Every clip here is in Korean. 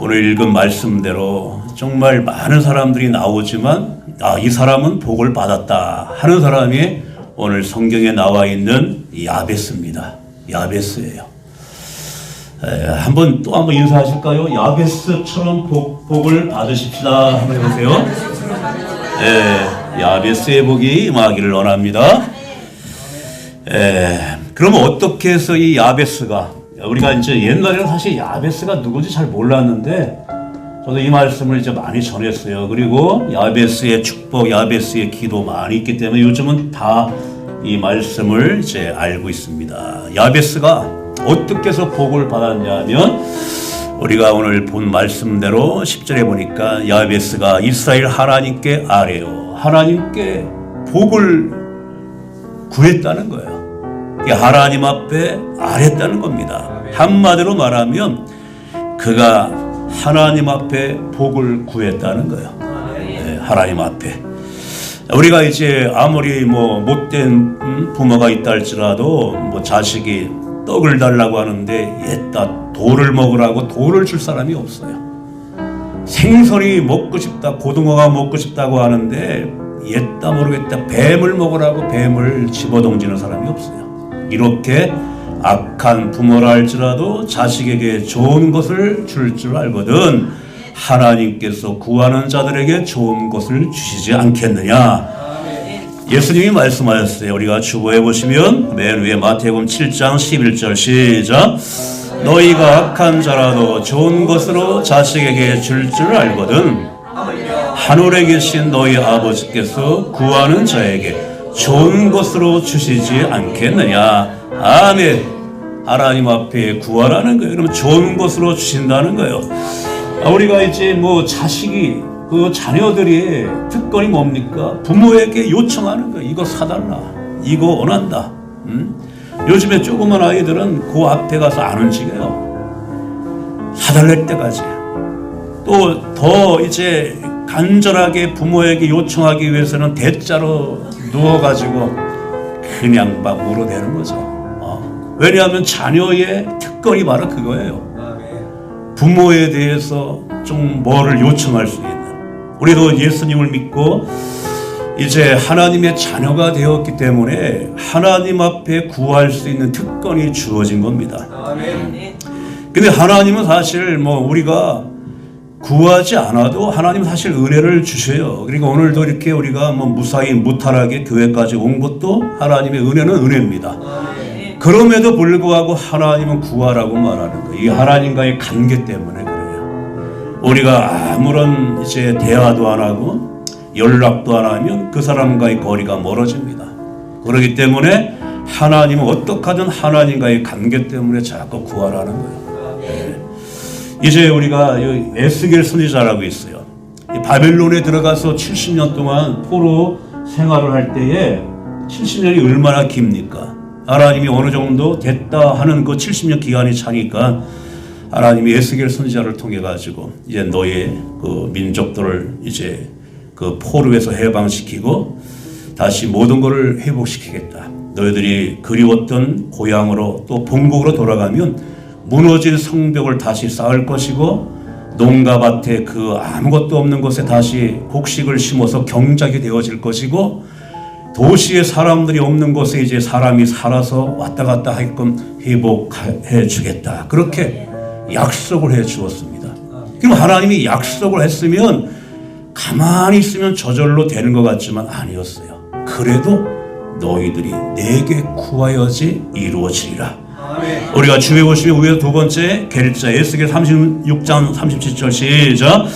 오늘 읽은 말씀대로 정말 많은 사람들이 나오지만 아, 이 사람은 복을 받았다 하는 사람이 오늘 성경에 나와 있는 야베스입니다. 야베스예요. 에, 한번 또 한번 인사하실까요? 야베스처럼 복, 복을 받으십시다. 한번 해보세요. 에, 야베스의 복이 임하기를 원합니다. 에, 그러면 어떻게 해서 이 야베스가 우리가 이제 옛날에는 사실 야베스가 누구지 잘 몰랐는데 저도 이 말씀을 이제 많이 전했어요. 그리고 야베스의 축복, 야베스의 기도 많이 있기 때문에 요즘은 다 이 말씀을 이제 알고 있습니다. 야베스가 어떻게 해서 복을 받았냐면 우리가 오늘 본 말씀대로 10절에 보니까 야베스가 이스라엘 하나님께 아뢰요. 하나님께 복을 구했다는 거예요. 하나님 앞에 아랬다는 겁니다. 한마디로 말하면 그가 하나님 앞에 복을 구했다는 거예요. 네, 하나님 앞에. 우리가 이제 아무리 뭐 못된 음, 부모가 있다 할지라도 뭐 자식이 떡을 달라고 하는데 옛다 돌을 먹으라고 돌을 줄 사람이 없어요. 생선이 먹고 싶다, 고등어가 먹고 싶다고 하는데 옛다 모르겠다 뱀을 먹으라고 뱀을 집어던지는 사람이 없어요. 이렇게 악한 부모라 할지라도 자식에게 좋은 것을 줄줄 알거든 하나님께서 구하는 자들에게 좋은 것을 주시지 않겠느냐. 예수님이 말씀하셨어요. 우리가 주보해 보시면 맨 위에 마태복음 7장 11절 시작. 너희가 악한 자라도 좋은 것으로 자식에게 줄줄 알거든. 하늘에 계신 너희 아버지께서 구하는 자에게 좋은 것으로 주시지 않겠느냐. 아멘. 하나님 앞에 구하라는 거예요. 그러면 좋은 것으로 주신다는 거예요. 아, 우리가 이제 뭐 자식이 그 자녀들이 특권이 뭡니까? 부모에게 요청하는 거예요. 이거 사달라. 이거 원한다. 음? 요즘에 조그만 아이들은 그 앞에 가서 안 움직여요. 사달랄 때까지. 또 더 이제 간절하게 부모에게 요청하기 위해서는 대자로 누워가지고 그냥 막 물어대는 거죠. 어. 왜냐하면 자녀의 특권이 바로 그거예요. 부모에 대해서 좀 뭐를 요청할 수 있는. 우리도 예수님을 믿고 이제 하나님의 자녀가 되었기 때문에 하나님 앞에 구할 수 있는 특권이 주어진 겁니다. 근데 하나님은 사실 뭐 우리가 구하지 않아도 하나님 사실 은혜를 주셔요. 그러니까 오늘도 이렇게 우리가 뭐 무사히 무탈하게 교회까지 온 것도 하나님의 은혜는 은혜입니다. 그럼에도 불구하고 하나님은 구하라고 말하는 거예요. 이 하나님과의 관계 때문에 그래요. 우리가 아무런 이제 대화도 안 하고 연락도 안 하면 그 사람과의 거리가 멀어집니다. 그렇기 때문에 하나님은 어떻게 하든 하나님과의 관계 때문에 자꾸 구하라는 거예요. 네. 이제 우리가 에스겔 선지자라고 있어요. 바벨론에 들어가서 70년 동안 포로 생활을 할 때에 70년이 얼마나 깁니까? 하나님이 어느 정도 됐다 하는 그 70년 기간이 차니까 하나님이 에스겔 선지자를 통해 가지고 이제 너의 그 민족들을 이제 그 포로에서 해방시키고 다시 모든 것을 회복시키겠다. 너희들이 그리웠던 고향으로 또 본국으로 돌아가면 무너진 성벽을 다시 쌓을 것이고 농가 밭에 그 아무것도 없는 곳에 다시 곡식을 심어서 경작이 되어질 것이고 도시에 사람들이 없는 곳에 이제 사람이 살아서 왔다 갔다 하게끔 회복해 주겠다. 그렇게 약속을 해 주었습니다. 그럼 하나님이 약속을 했으면 가만히 있으면 저절로 되는 것 같지만 아니었어요. 그래도 너희들이 내게 구하여지 이루어지리라. 우리가 주에 보시면 위에 두 번째 계리자 에스겔 36장 37절 시작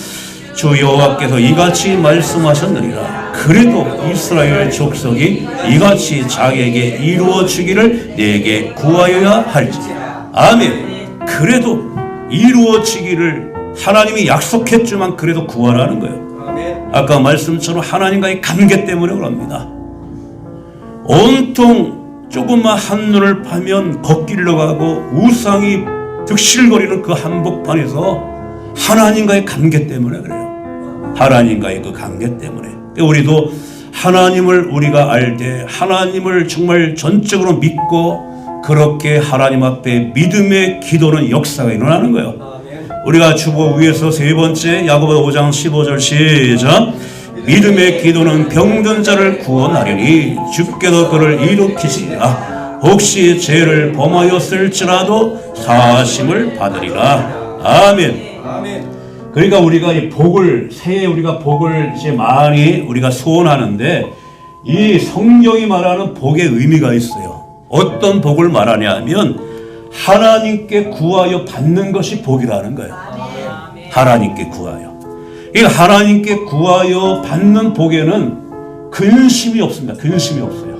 주 여호와께서 이같이 말씀하셨느니라. 그래도 이스라엘 족속이 이같이 자기에게 이루어 주기를 내게 구하여야 할지 아멘. 그래도 이루어지기를 하나님이 약속했지만 그래도 구하라는 거예요. 아까 말씀처럼 하나님과의 관계 때문에 그럽니다. 온통 조금만 한눈을 파면 걷길로 가고 우상이 득실거리는 그 한복판에서 하나님과의 관계 때문에 그래요. 하나님과의 그 관계 때문에. 우리도 하나님을 우리가 알 때 하나님을 정말 전적으로 믿고 그렇게 하나님 앞에 믿음의 기도는 역사가 일어나는 거예요. 우리가 주보 위에서 세 번째 야고보 5장 15절 시작 믿음의 기도는 병든 자를 구원하려니 주께도 그를 일으키시리라 혹시 죄를 범하였을지라도 사심을 받으리라 아멘. 그러니까 우리가 이 복을 새해 우리가 복을 이제 많이 우리가 소원하는데 이 성경이 말하는 복의 의미가 있어요. 어떤 복을 말하냐면 하나님께 구하여 받는 것이 복이라는 거예요. 하나님께 구하여. 이 하나님께 구하여 받는 복에는 근심이 없습니다. 근심이 없어요.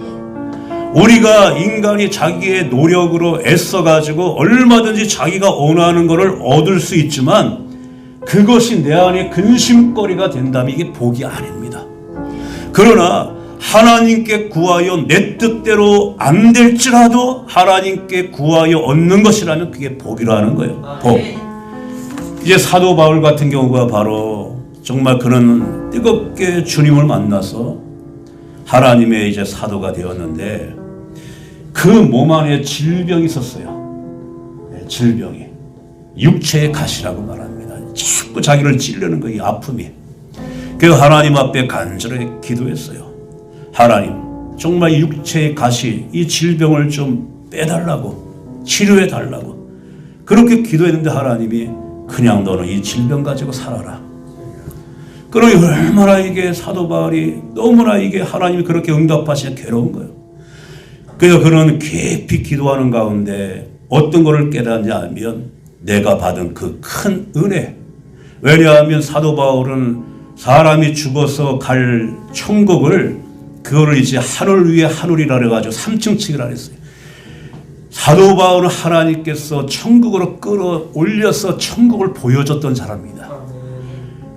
우리가 인간이 자기의 노력으로 애써가지고 얼마든지 자기가 원하는 것을 얻을 수 있지만 그것이 내 안에 근심거리가 된다면 이게 복이 아닙니다. 그러나 하나님께 구하여 내 뜻대로 안 될지라도 하나님께 구하여 얻는 것이라면 그게 복이라는 거예요. 복. 이제 사도 바울 같은 경우가 바로 정말 그는 뜨겁게 주님을 만나서 하나님의 이제 사도가 되었는데 그 몸 안에 질병이 있었어요. 네, 질병이. 육체의 가시라고 말합니다. 자꾸 자기를 찌르는 거, 이 아픔이. 그 하나님 앞에 간절히 기도했어요. 하나님, 정말 육체의 가시, 이 질병을 좀 빼달라고, 치료해 달라고. 그렇게 기도했는데 하나님이 그냥 너는 이 질병 가지고 살아라. 그러니 얼마나 이게 사도 바울이 너무나 이게 하나님이 그렇게 응답하시냐 괴로운 거예요. 그래서 그는 깊이 기도하는 가운데 어떤 것을 깨닫냐 하면 내가 받은 그 큰 은혜. 왜냐하면 사도 바울은 사람이 죽어서 갈 천국을 그거를 이제 하늘 위에 하늘이라 그래가지고 3층 층이라 그랬어요. 사도 바울은 하나님께서 천국으로 끌어올려서 천국을 보여줬던 사람입니다.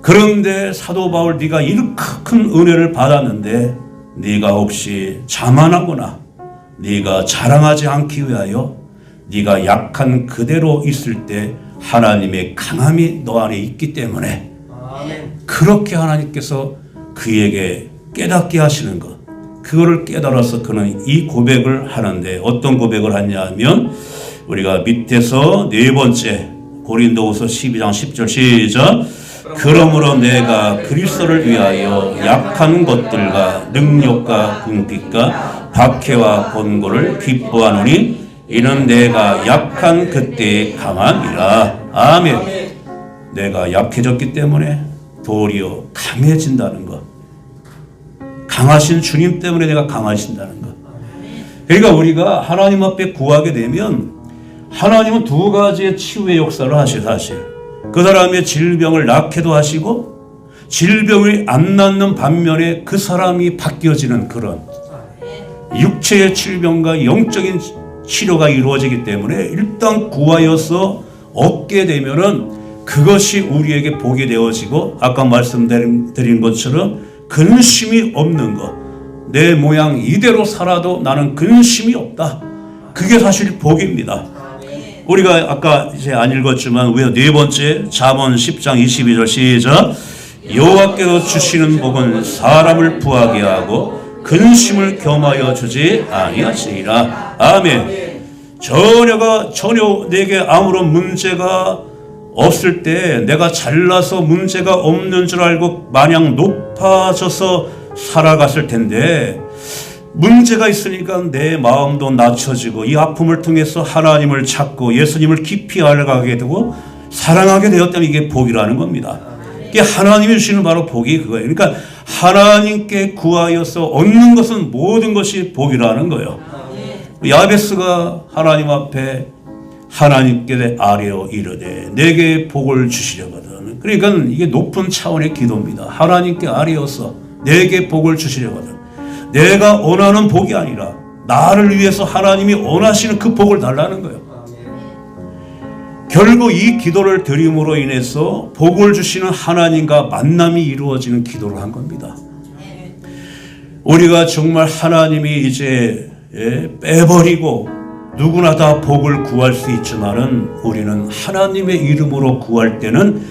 그런데 사도 바울 네가 이렇게 큰 은혜를 받았는데 네가 혹시 자만하거나 네가 자랑하지 않기 위하여 네가 약한 그대로 있을 때 하나님의 강함이 너 안에 있기 때문에 그렇게 하나님께서 그에게 깨닫게 하시는 것 그거를 깨달아서 그는 이 고백을 하는데 어떤 고백을 하냐면 우리가 밑에서 네 번째 고린도후서 12장 10절 시작. 그러므로 내가 그리스도를 위하여 약한 것들과 능력과 궁핍과 박해와 권고를 기뻐하노니 이는 내가 약한 그때의 강함이라. 아멘. 내가 약해졌기 때문에 도리어 강해진다는 것. 강하신 주님 때문에 내가 강하신다는 것. 그러니까 우리가 하나님 앞에 구하게 되면 하나님은 두 가지의 치유의 역사를 하시 사실. 그 사람의 질병을 낫게도 하시고 질병이 안 낫는 반면에 그 사람이 바뀌어지는 그런 육체의 질병과 영적인 치료가 이루어지기 때문에 일단 구하여서 얻게 되면은 그것이 우리에게 복이 되어지고 아까 말씀드린 것처럼 근심이 없는 것. 내 모양 이대로 살아도 나는 근심이 없다. 그게 사실 복입니다. 우리가 아까 이제 안 읽었지만 우리가 네 번째 잠언 10장 22절 시작 여호와께서 주시는 복은 사람을 부하게 하고 근심을 겸하여 주지 아니하시리라 아멘 전혀가 전혀 내게 아무런 문제가 없을 때 내가 잘나서 문제가 없는 줄 알고 마냥 높아져서 살아갔을 텐데 문제가 있으니까 내 마음도 낮춰지고 이 아픔을 통해서 하나님을 찾고 예수님을 깊이 알아가게 되고 사랑하게 되었다면 이게 복이라는 겁니다. 이게 하나님이 주시는 바로 복이 그거예요. 그러니까 하나님께 구하여서 얻는 것은 모든 것이 복이라는 거예요. 야베스가 하나님 앞에 하나님께 아뢰어 이르되 내게 복을 주시려거든. 그러니까 이게 높은 차원의 기도입니다. 하나님께 아뢰어서 내게 복을 주시려거든. 내가 원하는 복이 아니라 나를 위해서 하나님이 원하시는 그 복을 달라는 거예요. 결국 이 기도를 드림으로 인해서 복을 주시는 하나님과 만남이 이루어지는 기도를 한 겁니다. 우리가 정말 하나님이 이제 예, 빼버리고 누구나 다 복을 구할 수 있지만은 우리는 하나님의 이름으로 구할 때는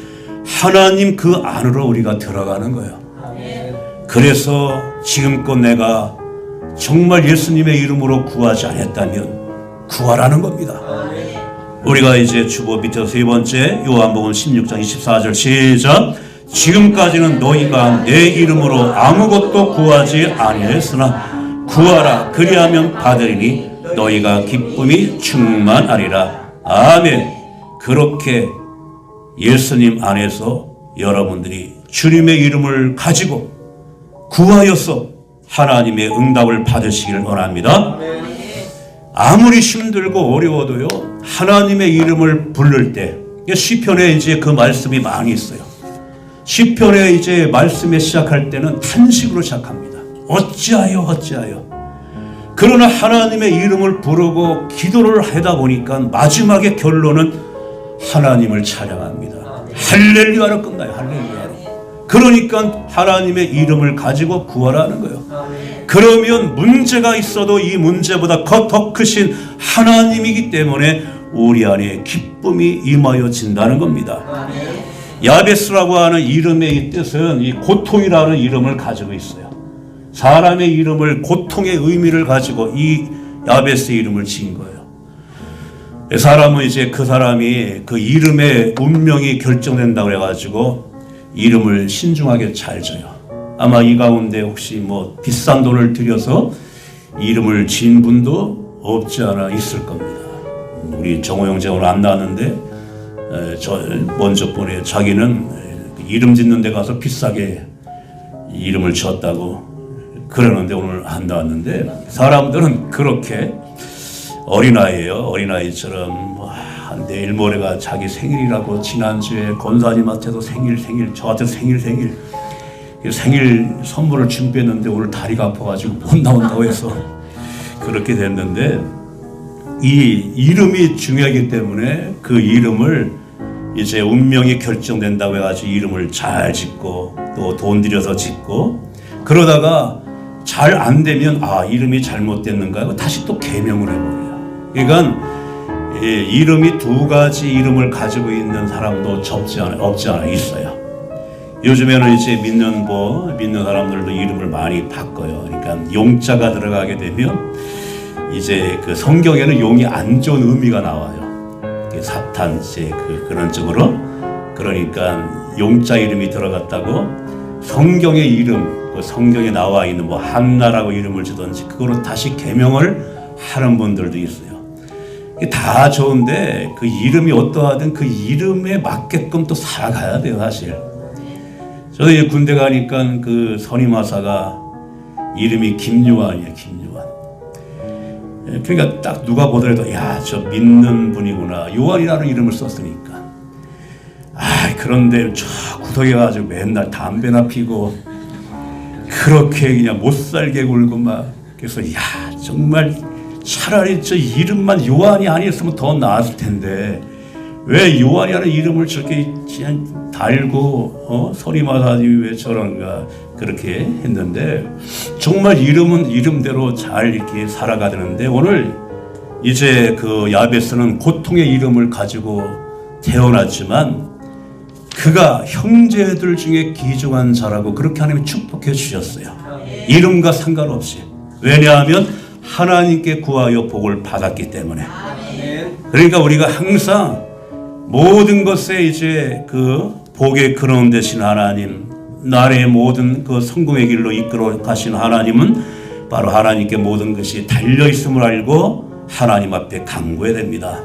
하나님 그 안으로 우리가 들어가는 거예요. 그래서 지금껏 내가 정말 예수님의 이름으로 구하지 않았다면 구하라는 겁니다. 우리가 이제 주보 밑에서 세 번째 요한복음 16장 24절 시작. 지금까지는 너희가 내 이름으로 아무것도 구하지 아니했으나 구하라. 그리하면 받으리니 너희가 기쁨이 충만하리라. 아멘. 그렇게 예수님 안에서 여러분들이 주님의 이름을 가지고 구하여서 하나님의 응답을 받으시기를 원합니다. 아무리 힘들고 어려워도요 하나님의 이름을 부를 때 시편에 이제 그 말씀이 많이 있어요. 시편에 이제 말씀에 시작할 때는 탄식으로 시작합니다. 어찌하여 어찌하여. 그러나 하나님의 이름을 부르고 기도를 하다 보니까 마지막에 결론은 하나님을 찬양합니다. 할렐루야로 끝나요. 할렐루야로. 그러니까 하나님의 이름을 가지고 구하라는 거예요. 그러면 문제가 있어도 이 문제보다 더 크신 하나님이기 때문에 우리 안에 기쁨이 임하여진다는 겁니다. 야베스라고 하는 이름의 뜻은 이 고통이라는 이름을 가지고 있어요. 사람의 이름을 고통의 의미를 가지고 이 야베스 이름을 지은 거예요. 사람은 이제 그 사람이 그 이름의 운명이 결정된다고 해가지고 이름을 신중하게 잘 져요. 아마 이 가운데 혹시 뭐 비싼 돈을 들여서 이름을 지은 분도 없지 않아 있을 겁니다. 우리 정호 형제 오늘 안 나왔는데 에, 저 먼저 보내 자기는 이름 짓는 데 가서 비싸게 이름을 지었다고 그러는데 오늘 안 나왔는데 사람들은 그렇게 어린아이예요. 어린아이처럼 와, 내일 모레가 자기 생일이라고 지난주에 권사님한테도 생일 생일 저한테 생일 생일 생일 선물을 준비했는데 오늘 다리가 아파가지고 못 나온다고 해서 그렇게 됐는데 이 이름이 중요하기 때문에 그 이름을 이제 운명이 결정된다고 해가지고 이름을 잘 짓고 또 돈 들여서 짓고 그러다가 잘 안 되면 아 이름이 잘못됐는가 하고 다시 또 개명을 해버려요. 그러니까 예, 이름이 두 가지 이름을 가지고 있는 사람도 적지 않아 없지 않아 있어요. 요즘에는 이제 믿는 뭐 믿는 사람들도 이름을 많이 바꿔요. 그러니까 용자가 들어가게 되면 이제 그 성경에는 용이 안 좋은 의미가 나와요. 사탄 이제 그 그런 쪽으로 그러니까 용자 이름이 들어갔다고 성경의 이름 그 성경에 나와 있는 뭐 한나라고 이름을 주든지 그거로 다시 개명을 하는 분들도 있어요. 다 좋은데 그 이름이 어떠하든 그 이름에 맞게끔 또 살아가야 돼요 사실. 이제 군대 가니까 그 선임하사가 이름이 김요한이에요 김요한. 예, 그러니까 딱 누가 보더라도 야 저 믿는 분이구나 요한이라는 이름을 썼으니까. 아 그런데 저 구석에 가지고 맨날 담배나 피고 그렇게 그냥 못 살게 굴고 막 그래서 야 정말 차라리 저 이름만 요한이 아니었으면 더 나았을 텐데 왜 요한이라는 이름을 저렇게 그냥 달고 어? 소리마다니 왜 저런가 그렇게 했는데 정말 이름은 이름대로 잘 이렇게 살아가는데 오늘 이제 그 야베스는 고통의 이름을 가지고 태어났지만 그가 형제들 중에 귀중한 자라고 그렇게 하나님이 축복해 주셨어요. 이름과 상관없이. 왜냐하면 하나님께 구하여 복을 받았기 때문에. 그러니까 우리가 항상 모든 것에 이제 그 복의 근원 되신 하나님, 나의 모든 그 성공의 길로 이끌어 가신 하나님은 바로 하나님께 모든 것이 달려 있음을 알고 하나님 앞에 간구해야 됩니다.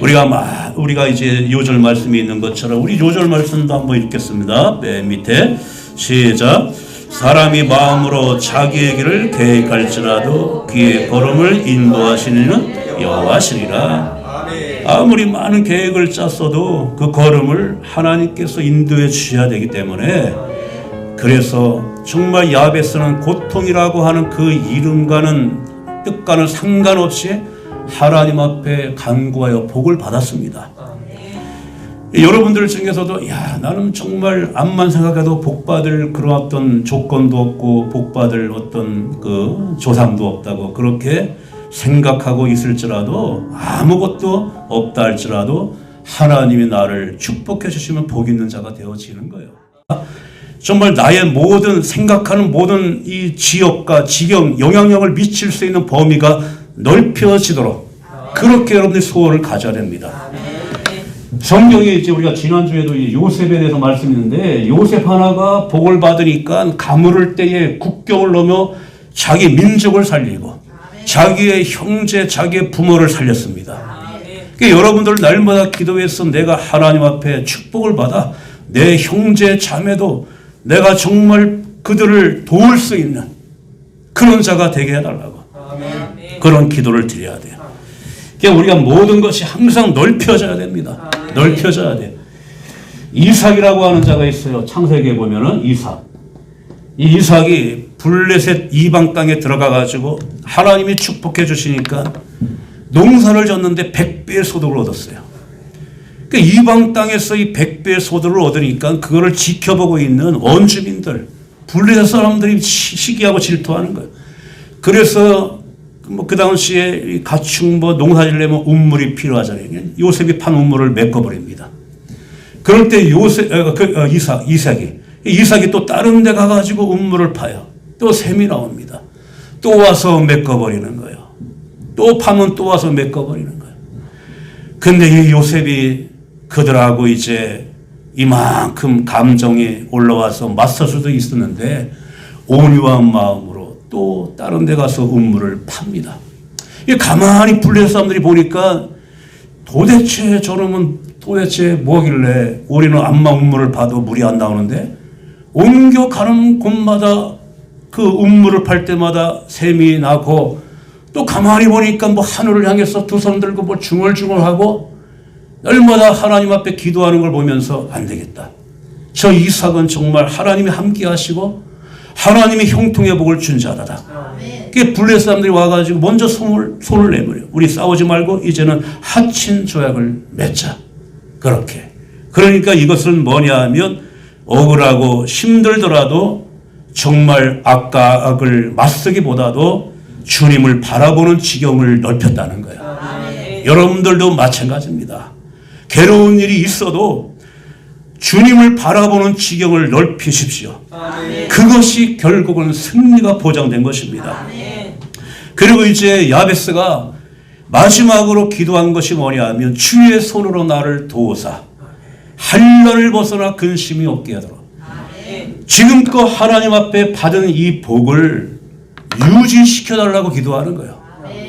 우리가 마, 우리가 이제 요절 말씀이 있는 것처럼 우리 요절 말씀도 한번 읽겠습니다. 맨 밑에 시작. 사람이 마음으로 자기의 길을 계획할지라도 그의 걸음을 인도하시는 여호와시니라. 아무리 많은 계획을 짰어도 그 걸음을 하나님께서 인도해 주셔야 되기 때문에 그래서 정말 야베스는 고통이라고 하는 그 이름과는 뜻과는 상관없이 하나님 앞에 간구하여 복을 받았습니다. 여러분들 중에서도 야 나는 정말 암만 생각해도 복 받을 그런 어떤 조건도 없고 복 받을 어떤 그 조상도 없다고 그렇게 생각하고 있을지라도 아무것도 없다 할지라도 하나님이 나를 축복해 주시면 복 있는 자가 되어지는 거예요. 정말 나의 모든 생각하는 모든 이 지역과 지경 영향력을 미칠 수 있는 범위가 넓혀지도록 그렇게 여러분들이 소원을 가져야 됩니다. 성경에 이제 우리가 지난주에도 이 요셉에 대해서 말씀했는데 요셉 하나가 복을 받으니까 가물을 때에 국경을 넘어 자기 민족을 살리고 자기의 형제, 자기의 부모를 살렸습니다. 그러니까 여러분들 날마다 기도해서 내가 하나님 앞에 축복을 받아 내 형제 자매도 내가 정말 그들을 도울 수 있는 그런 자가 되게 해달라고 그런 기도를 드려야 돼요. 그러니까 우리가 모든 것이 항상 넓혀져야 됩니다. 넓혀져야 돼요. 이삭이라고 하는 자가 있어요. 창세기에 보면은 이삭. 이 이삭이 블레셋 이방 땅에 들어가 가지고 하나님이 축복해 주시니까 농사를 졌는데 100배의 소득을 얻었어요. 그 이방 땅에서 이 100배의 소득을 얻으니까 그거를 지켜보고 있는 원주민들, 블레셋 사람들이 시- 시기하고 질투하는 거예요. 그래서 뭐 그 당시에 이 가축 뭐 농사지려면 우물이 필요하잖아요. 요셉이 판 우물을 메꿔버립니다. 그럴 때 요셉, 어, 그, 어, 이삭, 이삭이 이삭이 또 다른 데 가가지고 우물을 파요. 또 샘이 나옵니다. 또 와서 메꿔버리는 거예요. 또 파면 또 와서 메꿔버리는 거예요. 근데 이 요셉이 그들하고 이제 이만큼 감정이 올라와서 맞설 수도 있었는데 온유한 마음으로 또 다른 데 가서 음물을 팝니다. 이 가만히 불레 사람들이 보니까 도대체 저놈은 도대체 뭐길래 우리는 안마 음물을 봐도 물이 안 나오는데 옮겨 가는 곳마다 그 음물을 팔 때마다 샘이 나고 또 가만히 보니까 뭐 하늘을 향해서 두 손 들고 뭐 중얼중얼하고 날마다 하나님 앞에 기도하는 걸 보면서 안 되겠다. 저 이삭은 정말 하나님이 함께 하시고 하나님이 형통의 복을 준 자다. 그 블레 사람들이 와가지고 먼저 손을, 손을 내버려. 우리 싸우지 말고 이제는 하친 조약을 맺자. 그렇게. 그러니까 이것은 뭐냐 하면 억울하고 힘들더라도 정말 악과 악을 맞서기보다도 주님을 바라보는 지경을 넓혔다는 거예요. 여러분들도 마찬가지입니다. 괴로운 일이 있어도 주님을 바라보는 지경을 넓히십시오. 그것이 결국은 승리가 보장된 것입니다. 그리고 이제 야베스가 마지막으로 기도한 것이 뭐냐 하면 주의 손으로 나를 도우사 한란을 벗어나 근심이 없게 하도록 지금껏 하나님 앞에 받은 이 복을 유지시켜 달라고 기도하는 거예요.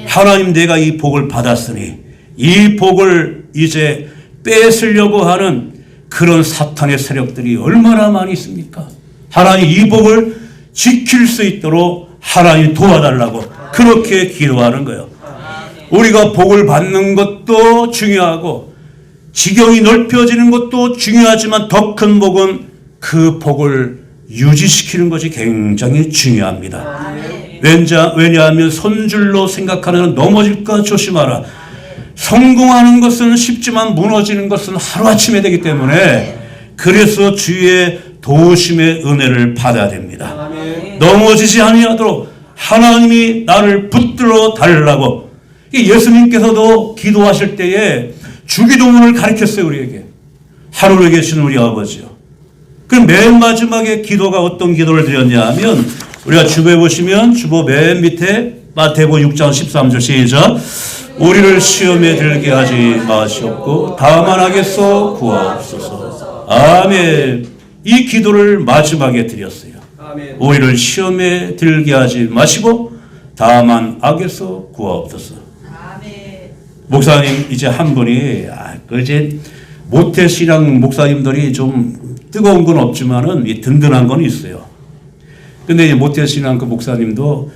하나님 내가 이 복을 받았으니 이 복을 이제 뺏으려고 하는 그런 사탄의 세력들이 얼마나 많이 있습니까? 하나님 이 복을 지킬 수 있도록 하나님 도와달라고 그렇게 기도하는 거예요. 우리가 복을 받는 것도 중요하고 지경이 넓혀지는 것도 중요하지만 더 큰 복은 그 복을 유지시키는 것이 굉장히 중요합니다. 왠자, 왜냐하면 손줄로 생각하는 넘어질까 조심하라. 성공하는 것은 쉽지만 무너지는 것은 하루아침에 되기 때문에 그래서 주의 도우심의 은혜를 받아야 됩니다. 넘어지지 아니하도록 하나님이 나를 붙들어 달라고 예수님께서도 기도하실 때에 주기도문을 가르쳤어요 우리에게 하늘에 계신 우리 아버지요. 그럼 맨 마지막에 기도가 어떤 기도를 드렸냐 하면 우리가 주보에 보시면 주보 맨 밑에 마태복 6장 13절 시작. 우리를 시험에 들게 하지 마시옵고 다만 하겠소? 구하옵소서. 아멘. 이 기도를 마지막에 드렸어요. 우리를 시험에 들게 하지 마시고 다만 악에서 구하옵소서. 목사님 이제 한 분이 아, 그 이제 모태 신앙 목사님들이 좀 뜨거운 건 없지만은 이 든든한 건 있어요. 근데 이 모태 신앙 그 목사님도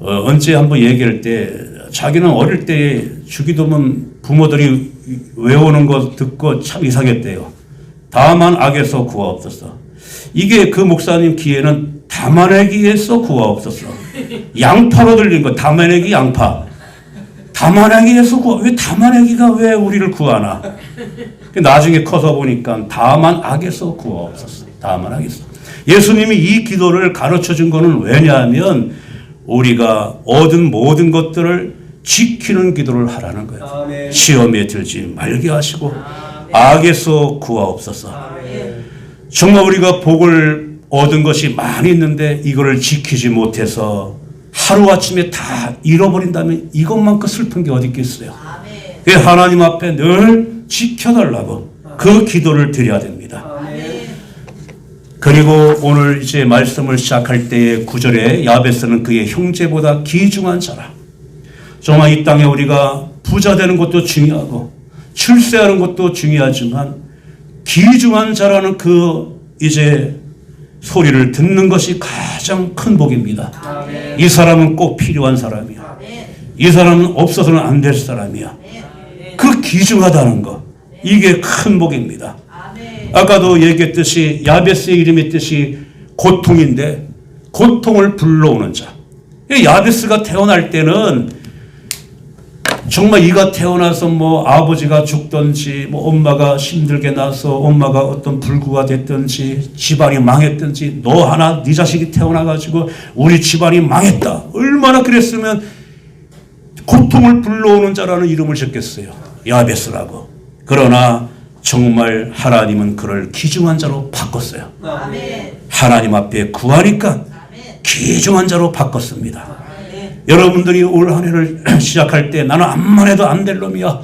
어, 언제 한번 얘기할 때 자기는 어릴 때 주기도문 부모들이 외우는 거 듣고 참 이상했대요. 다만 악에서 구하옵소서. 이게 그 목사님 귀에는 담아내기에서 구하옵소서. 양파로 들린 거 담아내기 양파. 담아내기에서 구하 왜 담아내기가 왜 우리를 구하나? 나중에 커서 보니까 다만 악에서 구하옵소서. 다만 악에서. 예수님이 이 기도를 가르쳐 준 거는 왜냐하면 우리가 얻은 모든 것들을 지키는 기도를 하라는 거예요. 시험에 들지 말게 하시고 악에서 구하옵소서. 정말 우리가 복을 얻은 것이 많이 있는데 이거를 지키지 못해서 하루아침에 다 잃어버린다면 이것만큼 슬픈 게 어디 있겠어요. 아멘. 그 하나님 앞에 늘 지켜달라고 그 기도를 드려야 됩니다. 아멘. 그리고 오늘 이제 말씀을 시작할 때의 구절에 야베스는 그의 형제보다 귀중한 자라. 정말 이 땅에 우리가 부자 되는 것도 중요하고 출세하는 것도 중요하지만 귀중한 자라는 그 이제 소리를 듣는 것이 가장 큰 복입니다. 아멘. 이 사람은 꼭 필요한 사람이야. 아멘. 이 사람은 없어서는 안 될 사람이야. 그 귀중하다는 거. 이게 큰 복입니다. 아까도 얘기했듯이 야베스의 이름의 뜻이 고통인데 고통을 불러오는 자. 이 야베스가 태어날 때는 정말 이가 태어나서 뭐 아버지가 죽든지 뭐 엄마가 힘들게 나서 엄마가 어떤 불구가 됐든지 집안이 망했든지 너 하나 네 자식이 태어나 가지고 우리 집안이 망했다. 얼마나 그랬으면 고통을 불러오는 자라는 이름을 짓겠어요. 야베스라고. 그러나 정말 하나님은 그를 귀중한 자로 바꿨어요. 아멘. 하나님 앞에 구하니까 아멘. 귀중한 자로 바꿨습니다. 아멘. 여러분들이 올 한 해를 시작할 때 나는 암만 해도 안 될 놈이야.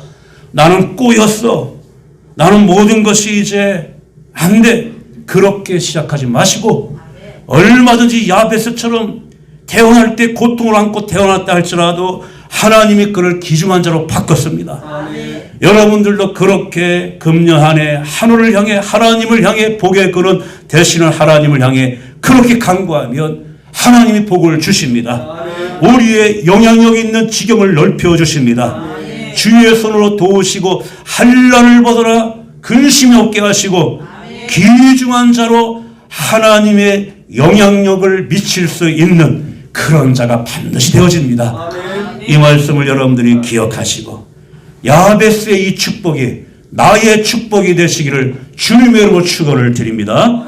나는 꼬였어. 나는 모든 것이 이제 안 돼. 그렇게 시작하지 마시고 얼마든지 야베스처럼 태어날 때 고통을 안고 태어났다 할지라도 하나님이 그를 귀중한 자로 바꿨습니다. 아멘. 여러분들도 그렇게 금년 한해 하늘을 향해 하나님을 향해 복의 그런 대신을 하나님을 향해 그렇게 간구하면 하나님이 복을 주십니다. 우리의 영향력 있는 지경을 넓혀 주십니다. 주의 손으로 도우시고 한란을 벗어나 근심이 없게 하시고 귀중한 자로 하나님의 영향력을 미칠 수 있는 그런 자가 반드시 되어집니다. 이 말씀을 여러분들이 기억하시고 야베스의 이 축복이 나의 축복이 되시기를 주님의 이름으로 축원을 드립니다.